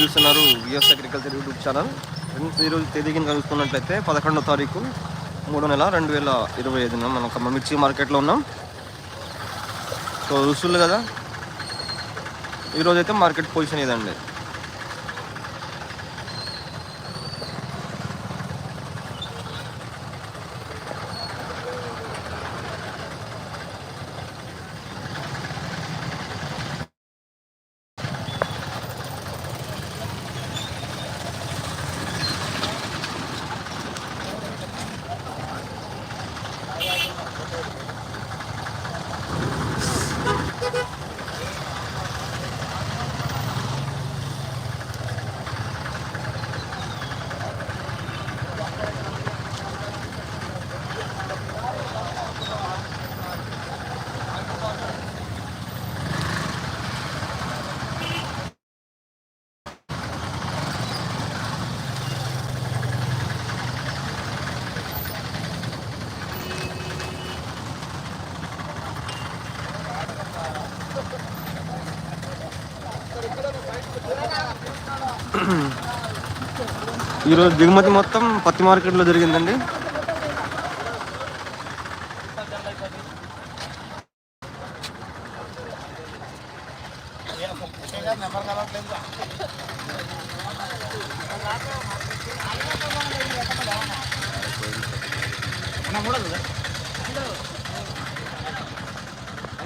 చూస్తున్నారు VS agriculture YouTube channel friends ఈరోజు తేదీ కింద చూసుకున్నట్లయితే పదకొండో తారీఖు మూడో నెల రెండు వేల ఇరవై ఐదున మనం ఒక మిర్చి మార్కెట్లో ఉన్నాం. సో రుసులు కదా? ఈరోజు అయితే మార్కెట్ పొజిషన్ ఇదండి. ఈరోజు దిగుమతి మొత్తం పత్తి మార్కెట్లో జరిగిందండి.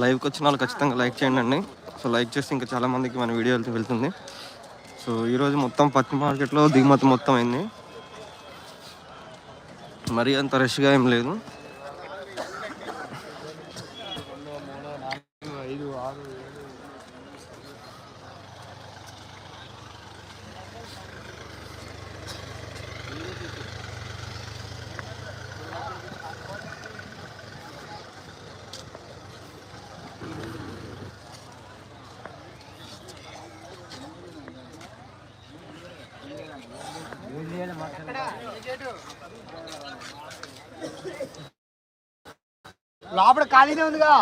లైవ్కి వచ్చిన వాళ్ళు ఖచ్చితంగా లైక్ చేయండి. అండి సో లైక్ చేస్తే ఇంకా చాలామందికి మన వీడియో అయితే వెళ్తుంది. సో ఈరోజు మొత్తం పచ్చి మార్కెట్లో దిగుమతి మొత్తం అయింది. మరీ అంత రష్గా ఏం లేదు. లోపల ఖాళీనే ఉందిగా.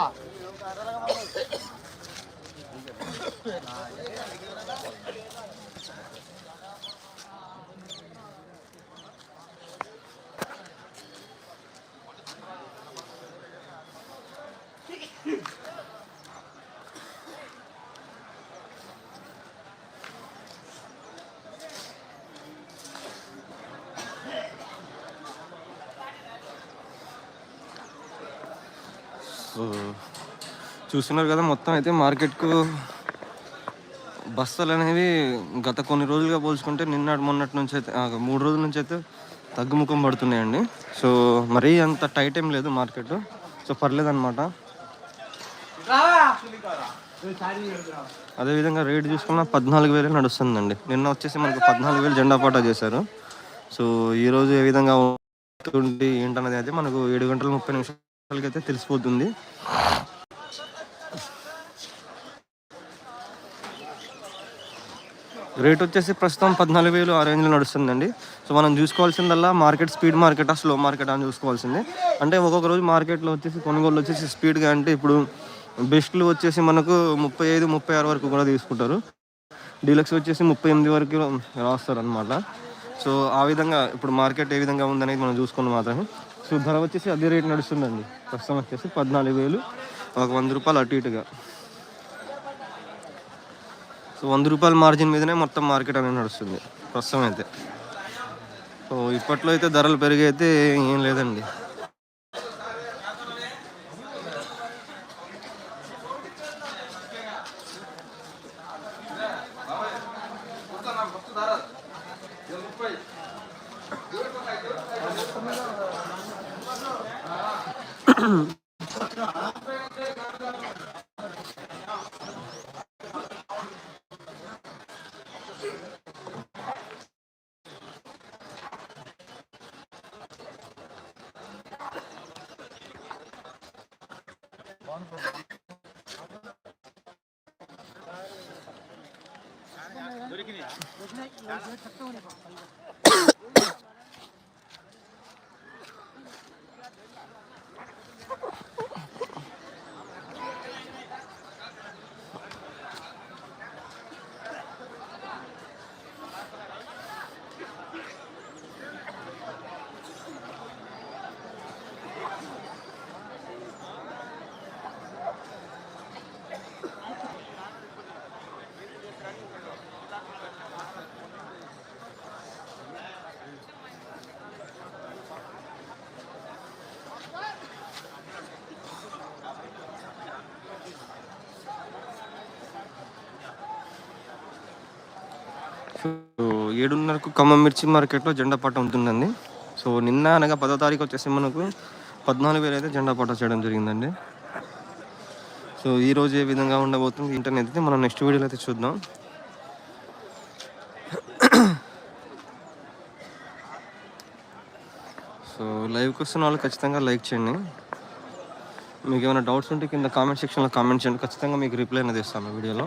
సో చూస్తున్నారు కదా మొత్తం అయితే మార్కెట్కు బస్తాలు అనేవి గత కొన్ని రోజులుగా పోల్చుకుంటే నిన్నటి మొన్నటి నుంచి అయితే మూడు రోజుల నుంచి అయితే తగ్గుముఖం పడుతున్నాయండి. సో మరీ అంత టైట్ ఏం లేదు మార్కెట్. సో పర్లేదు అనమాట అదేవిధంగా రేట్ చూసుకున్న పద్నాలుగు వేలు నడుస్తుందండి. నిన్న వచ్చేసి మనకు పద్నాలుగు వేలు జెండా పాట చేశారు. సో ఈరోజు ఏ విధంగా ఏంటన్నది అయితే మనకు ఏడు గంటల ముప్పై నిమిషాలు అయితే తెలిసిపోతుంది. రేట్ వచ్చేసి ప్రస్తుతం పద్నాలుగు వేలు ఆ రేంజ్లో నడుస్తుందండి. సో మనం చూసుకోవాల్సిందల్లా మార్కెట్ స్పీడ్ మార్కెటా స్లో మార్కెట్ అని చూసుకోవాల్సింది. అంటే ఒక్కొక్క రోజు మార్కెట్లో వచ్చేసి కొనుగోలు వచ్చేసి స్పీడ్గా అంటే ఇప్పుడు బెస్ట్లు వచ్చేసి మనకు ముప్పై ఐదు ముప్పై ఆరు వరకు కూడా తీసుకుంటారు. డీలక్స్ వచ్చేసి ముప్పై ఎనిమిది వరకు రాస్తారు అనమాట సో ఆ విధంగా ఇప్పుడు మార్కెట్ ఏ విధంగా ఉందనేది మనం చూసుకున్న మాత్రమే. సో ధర వచ్చేసి అదే రేట్ నడుస్తుందండి. ప్రస్తుతం వచ్చేసి పద్నాలుగు వేలు. ఒక వంద రూపాయలు అటు ఇటుగా. సో వంద రూపాయల మార్జిన్ మీదనే మొత్తం మార్కెట్ అనేది నడుస్తుంది. ప్రస్తుతం అయితే. సో ఇప్పట్లో అయితే ధరలు పెరిగి అయితే ఏం లేదండి. సో ఏడున్నరకు ఖమ్మం మిర్చి మార్కెట్లో జెండా పట్ట ఉంటుందండి. సో నిన్న అనగా పదో తారీఖు వచ్చేసి మనకు పద్నాలుగు వేలు అయితే జెండా పట్ట చేయడం జరిగిందండి. సో ఈ రోజు ఏ విధంగా ఉండబోతుంది ఇంటర్నెట్ అయితే మనం నెక్స్ట్ వీడియోలో అయితే చూద్దాం. సో లైవ్కి వస్తున్న వాళ్ళు ఖచ్చితంగా లైక్ చేయండి. మీకు ఏమైనా డౌట్స్ ఉంటే కింద కామెంట్ సెక్షన్లో కామెంట్ చేయండి. ఖచ్చితంగా మీకు రిప్లై అనేది ఇస్తాను వీడియోలో.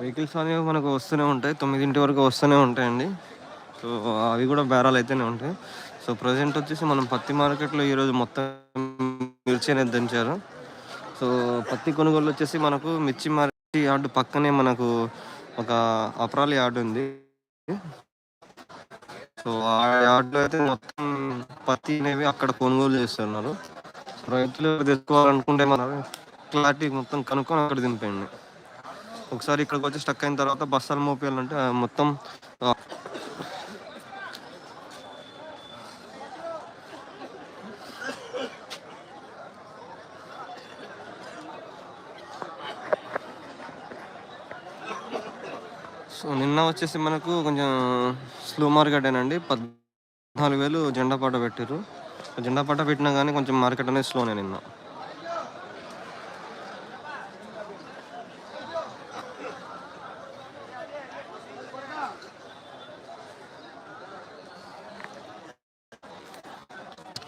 వెహికల్స్ అనేవి మనకు వస్తూనే ఉంటాయి. తొమ్మిదింటి వరకు వస్తూనే ఉంటాయండి. సో అవి కూడా బేరాలు అయితేనే ఉంటాయి. సో ప్రజెంట్ వచ్చేసి మనం పత్తి మార్కెట్లో ఈరోజు మొత్తం మిర్చి అనేది దంచారు. సో పత్తి కొనుగోలు వచ్చేసి మనకు మిర్చి మార్చి యార్డు పక్కనే మనకు ఒక అప్రాలి యార్డ్ ఉంది. సో ఆ యార్డ్లో అయితే మొత్తం పత్తి అనేవి అక్కడ కొనుగోలు చేస్తున్నారు. రైతులు తెచ్చుకోవాలనుకుంటే మన క్లారిటీ మొత్తం కనుక్కొని అక్కడ దింపండి ఒకసారి ఇక్కడికి వచ్చి స్టక్ అయిన తర్వాత బస్సాలు మోపేయాలంటే మొత్తం సో నిన్న వచ్చేసి మనకు కొంచెం స్లో మార్కెట్ అండి పద్నాలుగు వేలు జెండా పాట పెట్టారు జెండా పాట పెట్టినా కానీ కొంచెం మార్కెట్ అనేది స్లోనే నిన్న.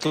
సో